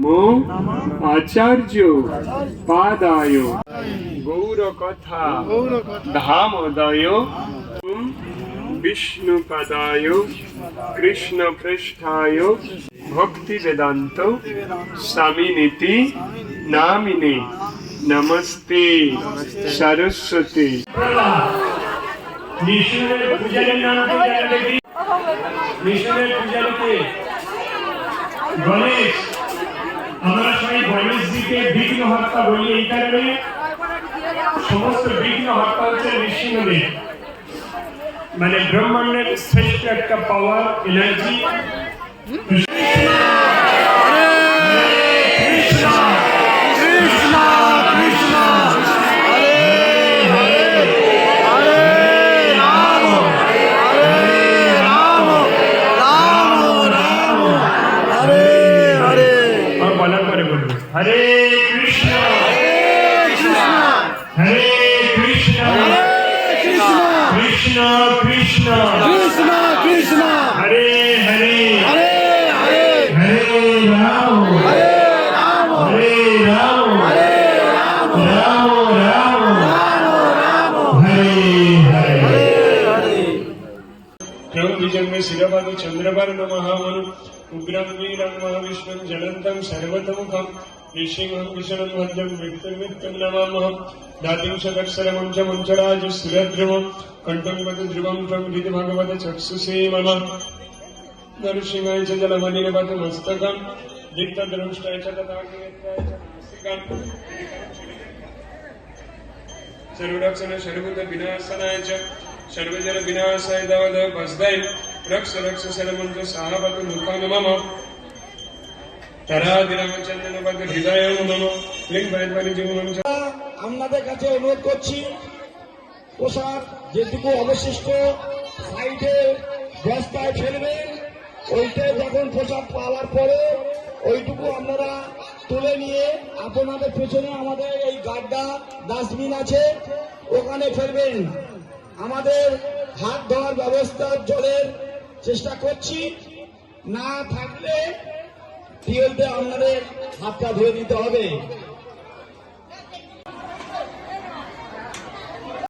মো আচার্য পাদায় গৌর কথা ধামোদয় বিষ্ণু পদায় কৃষ্ণ পৃষ্ঠায় ভক্তি বেদান্ত স্বামীনীতি নামিনে নমস্তে সরস্বতী মিশনের পূজারীর নাম কি জানবে কি মিশনের পূজারীকে গণেশ আমরা সবাই গণেশজিকে বিঘ্ন হত্যা বলি এই কারণে সমস্ত বিঘ্ন হত্যা হচ্ছে নৃসিংহদেব মানে ব্রহ্মাণ্ডের শ্রেষ্ঠ একটা পাওয়ার এনার্জি હરે કૃષ્ણ હરે કૃષ્ણ હરે કૃષ્ણ કૃષ્ણ કૃષ્ણ કૃષ્ણ કૃષ્ણ હરે હરે હરે હરે હરે રામ હરે રામ હરે રામ હરે રામ રામ રામ રામ રામ હરે હરે ચૌદ્વિજન્મે શિરભાનુ ચંદ્રભાનુ નમઃ ઉગ્રમ વીરમ મહાવિષ્ણુ જલંતમ સર્વતમુખમ ईश्वरभूषणमध्यम व्यक्तव्यक्तमनमामहं दातिंशकक्षरमं च मुञ्चराज सुरध्रुवं कण्ठमिवद्रुवं त्वं हृदिभगवत चक्षुषे मम नरसिंहाय च जलमनिर्भतमस्तकं दिग्धद्रंष्टाय च तथाग्निवेत्ताय च नास्तिकम् सर्वरक्षण सर्वतविनाशनाय च दवद भस्दाय रक्ष रक्ष सर्वं च साहवतु मुखान् मम আপনাদের কাছে অনুরোধ করছি পোশাক যেটুকু অবশিষ্ট সাইডে বস্তায় ফেলবেন ওইটাই যখন পোশাক পাওয়ার পরে ওইটুকু আপনারা তুলে নিয়ে আপনাদের পেছনে আমাদের এই গাড্ডা ডাস্টবিন আছে, ওখানে ফেলবেন। আমাদের হাত ধোয়ার ব্যবস্থা জলের চেষ্টা করছি। না থাকলে টিউবওয়েলতে আপনাদের হাতটা ধুয়ে দিতে হবে।